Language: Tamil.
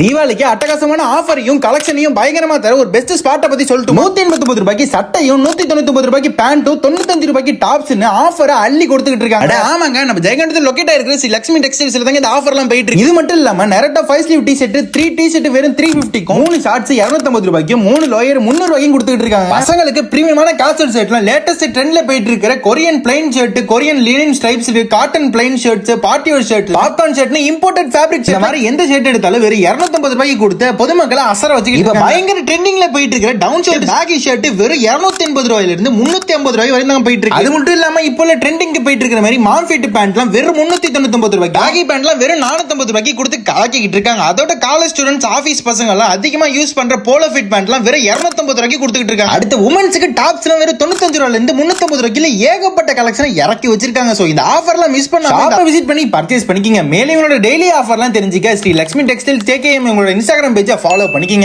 தீபாவளிக்கு அட்டகாசமான ஆஃபரையும் கலெக்ஷனையும் பயங்கரமா தர ஒரு பெஸ்ட் ஸ்பாட்டை பத்தி சொல்லிட்டு நூத்தி எண்பத்தி ஒன்பது ரூபாய்க்கு சட்டையும் நூத்தி தொண்ணூத்தி ஒன்பது ரூபாய்க்கு பேண்ட்டும் தொண்ணூத்தஞ்சு ரூபாய்க்கு டாப்ஸ்னு ஆஃபரை அள்ளி கொடுத்துக்கிட்டு இருக்காங்க. ஆமாங்க. நம்ம ஜெயகண்டத்தில் லொக்கேட் ஆயிருக்கிற ஸ்ரீ லட்சுமி டெக்ஸ்டைல்ஸ்ல தாங்க இந்த ஆஃபர்லாம் போயிட்டு இருக்கு. இது மட்டும் இல்லாம நெரட்டா five sleeve T shirt three T shirt வெறும் த்ரீ ஃபிஃப்டிக்கும் மூணு ஷார்ட்ஸ் இருநூத்தம்பது ரூபாய்க்கும் மூணு லோயர் முந்நூறு ரூபாய்க்கும் கொடுத்துட்டு இருக்காங்க. பசங்களுக்கு பிரீமியமான காசல் ஷர்ட்லாம் லேட்டஸ்ட் ட்ரெண்ட்ல போயிட்டு இருக்கிற Korean plain shirt Korean linen stripes cotton plain shirts party wear shirt popcorn ஷர்ட்னு imported fabric இந்த மாதிரி எந்த ஷர்ட் எடுத்தாலும் வெறும் 250 ரூபாய்க்கு கொடுத்து பொதுமக்களை அசர வச்சுக்கிட்டு இப்ப பயங்கர ட்ரெண்டிங்ல போயிட்டு இருக்கிற டவுன் ஷர்ட் பேகி ஷர்ட் வெறும் 280 ரூபாயில இருந்து 350 ரூபாய் வரை தான் போயிட்டு இருக்கு. அது மட்டும் இல்லாம இப்போ உள்ள ட்ரெண்டிங்க்கு போயிட்டு இருக்கிற மாதிரி மாம்ஃபிட் பேண்ட்லாம் வெறும் 399 ரூபாய் பேகி பேண்ட்லாம் வெறும் 450 ரூபாய்க்கு கொடுத்து கலக்கிட்டு இருக்காங்க. அதோட காலேஜ் ஸ்டூடெண்ட்ஸ் ஆபீஸ் பசங்க எல்லாம் அதிகமா யூஸ் பண்ற போலோ ஃபிட் பேண்ட்லாம் வெறும் 250 ரூபாய்க்கு கொடுத்துட்டு இருக்காங்க. அடுத்து உமன்ஸ்க்கு டாப்ஸ் வெறும் 95 ரூபாயில இருந்து 350 ரூபாய்க்கு ஏகப்பட்ட கலெக்ஷன் இறக்கி வச்சிருக்காங்க. சோ இந்த ஆஃபர்லாம் மிஸ் பண்ண விசிட் பண்ணி பர்ச்சேஸ் பண்ணிக்கிங்க. மேலே உங்களோட டெய்லி ஆஃபர்லாம் தெரிஞ்சுக்க ஸ்ரீ லக்ஷ்மி டெக்ஸ்டைல் டைம் உங்களோட இன்ஸ்டாகிராம் பேஜை ஃபாலோ பண்ணிக்கிங்க.